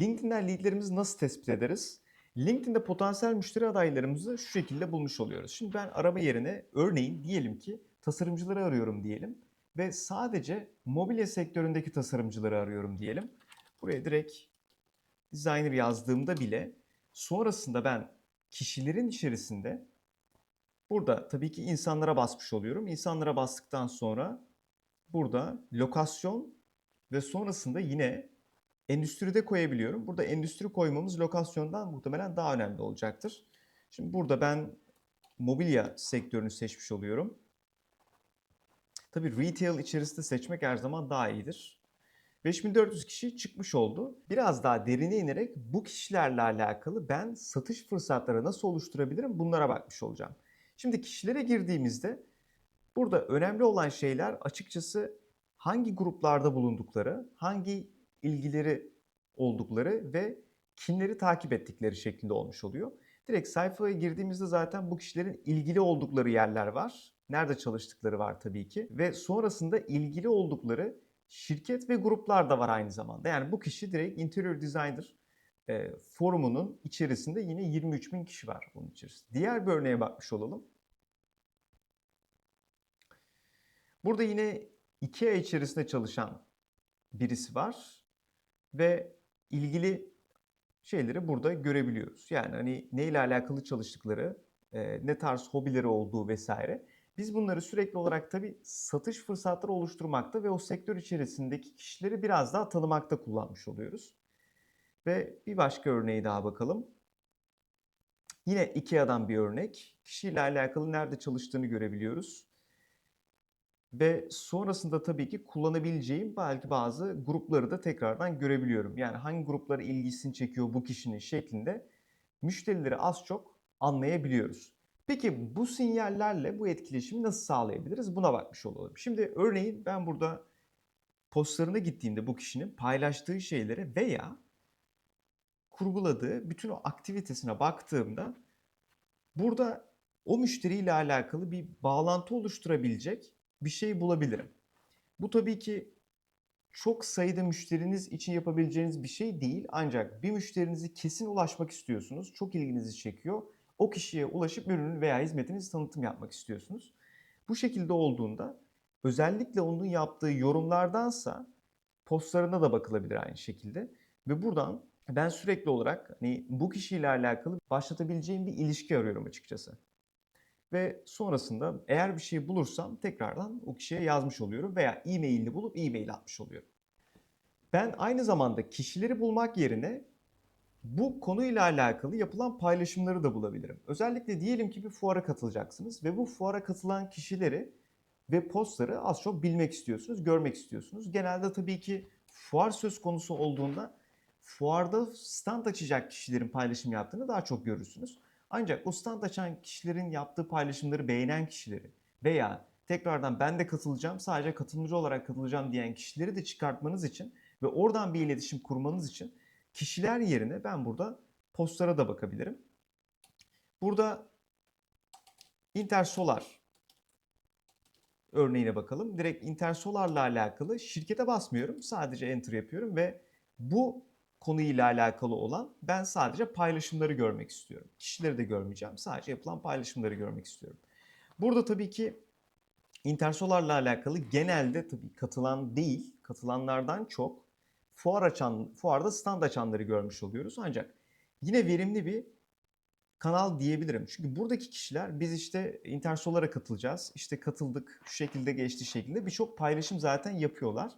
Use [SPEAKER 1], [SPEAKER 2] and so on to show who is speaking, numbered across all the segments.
[SPEAKER 1] LinkedIn'den leadlerimizi nasıl tespit ederiz? LinkedIn'de potansiyel müşteri adaylarımızı şu şekilde bulmuş oluyoruz. Şimdi ben arama yerine örneğin diyelim ki tasarımcıları arıyorum diyelim ve sadece mobilya sektöründeki tasarımcıları arıyorum diyelim. Buraya direkt designer yazdığımda bile sonrasında ben kişilerin içerisinde burada tabii ki insanlara basmış oluyorum. İnsanlara bastıktan sonra burada lokasyon ve sonrasında yine endüstride koyabiliyorum. Burada endüstri koymamız lokasyondan muhtemelen daha önemli olacaktır. Şimdi burada ben mobilya sektörünü seçmiş oluyorum. Tabii retail içerisinde seçmek her zaman daha iyidir. 5400 kişi çıkmış oldu. Biraz daha derine inerek bu kişilerle alakalı ben satış fırsatları nasıl oluşturabilirim bunlara bakmış olacağım. Şimdi kişilere girdiğimizde burada önemli olan şeyler açıkçası hangi gruplarda bulundukları, hangi ilgileri oldukları ve kimleri takip ettikleri şeklinde olmuş oluyor. Direkt sayfaya girdiğimizde zaten bu kişilerin ilgili oldukları yerler var. Nerede çalıştıkları var tabii ki. Ve sonrasında ilgili oldukları şirket ve gruplar da var aynı zamanda. Yani bu kişi direkt Interior Designer e, forumunun içerisinde yine 23 bin kişi var bunun içerisinde. Diğer bir örneğe bakmış olalım. Burada yine iki ay içerisinde çalışan birisi var ve ilgili şeyleri burada görebiliyoruz. Yani hani neyle alakalı çalıştıkları, e, ne tarz hobileri olduğu vesaire. Biz bunları sürekli olarak tabii satış fırsatları oluşturmakta ve o sektör içerisindeki kişileri biraz daha tanımakta kullanmış oluyoruz. Ve bir başka örneği daha bakalım. Yine IKEA'dan bir örnek. Kişiyle alakalı nerede çalıştığını görebiliyoruz. Ve sonrasında tabii ki kullanabileceğim belki bazı grupları da tekrardan görebiliyorum. Yani hangi grupları ilgisini çekiyor bu kişinin şeklinde müşterileri az çok anlayabiliyoruz. Peki bu sinyallerle bu etkileşimi nasıl sağlayabiliriz? Buna bakmış olalım. Şimdi örneğin ben burada postlarına gittiğimde bu kişinin paylaştığı şeylere veya kurguladığı bütün o aktivitesine baktığımda burada o müşteriyle alakalı bir bağlantı oluşturabilecek bir şey bulabilirim. Bu tabii ki çok sayıda müşteriniz için yapabileceğiniz bir şey değil. Ancak bir müşterinizi kesin ulaşmak istiyorsunuz. Çok ilginizi çekiyor. O kişiye ulaşıp ürünün veya hizmetinizi tanıtım yapmak istiyorsunuz. Bu şekilde olduğunda özellikle onun yaptığı yorumlardansa postlarına da bakılabilir aynı şekilde. Ve buradan ben sürekli olarak hani bu kişiyle alakalı başlatabileceğim bir ilişki arıyorum açıkçası. Ve sonrasında eğer bir şey bulursam tekrardan o kişiye yazmış oluyorum veya e-mailini bulup e-mail atmış oluyorum. Ben aynı zamanda kişileri bulmak yerine bu konuyla alakalı yapılan paylaşımları da bulabilirim. Özellikle diyelim ki bir fuara katılacaksınız ve bu fuara katılan kişileri ve postları az çok bilmek istiyorsunuz, görmek istiyorsunuz. Genelde tabii ki fuar söz konusu olduğunda fuarda stand açacak kişilerin paylaşım yaptığını daha çok görürsünüz. Ancak stand açan kişilerin yaptığı paylaşımları beğenen kişileri veya tekrardan ben de katılacağım sadece katılımcı olarak katılacağım diyen kişileri de çıkartmanız için ve oradan bir iletişim kurmanız için kişiler yerine ben burada postlara da bakabilirim. Burada Intersolar örneğine bakalım. Direkt Intersolar'la alakalı şirkete basmıyorum. Sadece enter yapıyorum ve bu konuyla alakalı olan ben sadece paylaşımları görmek istiyorum. Kişileri de görmeyeceğim. Sadece yapılan paylaşımları görmek istiyorum. Burada tabii ki Intersolar'la alakalı genelde tabii katılan değil, katılanlardan çok fuar açan, fuarda stand açanları görmüş oluyoruz. Ancak yine verimli bir kanal diyebilirim. Çünkü buradaki kişiler biz işte Intersolar'a katılacağız. İşte katıldık, şu şekilde geçti şeklinde birçok paylaşım zaten yapıyorlar.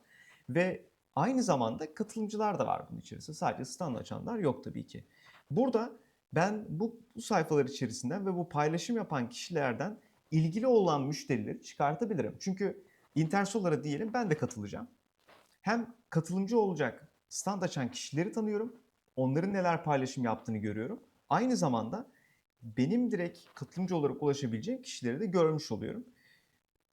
[SPEAKER 1] Ve aynı zamanda katılımcılar da var bunun içerisinde. Sadece stand açanlar yok tabii ki. Burada ben bu, bu sayfalar içerisinden ve bu paylaşım yapan kişilerden ilgili olan müşterileri çıkartabilirim. Çünkü Intersolar'a diyelim ben de katılacağım. Hem katılımcı olacak stand açan kişileri tanıyorum. Onların neler paylaşım yaptığını görüyorum. Aynı zamanda benim direkt katılımcı olarak ulaşabileceğim kişileri de görmüş oluyorum.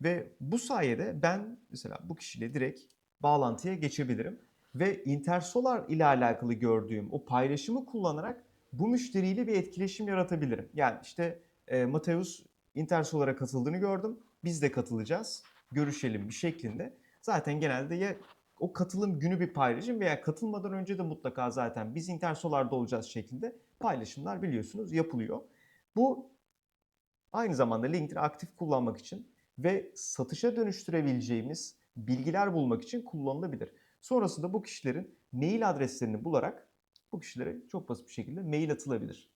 [SPEAKER 1] Ve bu sayede ben mesela bu kişiyle direkt bağlantıya geçebilirim. Ve Intersolar ile alakalı gördüğüm o paylaşımı kullanarak bu müşteriyle bir etkileşim yaratabilirim. Yani işte e, Mateus Intersolar'a katıldığını gördüm. Biz de katılacağız. Görüşelim bir şeklinde. Zaten genelde ya o katılım günü bir paylaşım veya katılmadan önce de mutlaka zaten biz Intersolar'da olacağız şeklinde paylaşımlar biliyorsunuz yapılıyor. Bu aynı zamanda LinkedIn'i aktif kullanmak için ve satışa dönüştürebileceğimiz bilgiler bulmak için kullanılabilir. Sonrasında bu kişilerin mail adreslerini bularak bu kişilere çok basit bir şekilde mail atılabilir.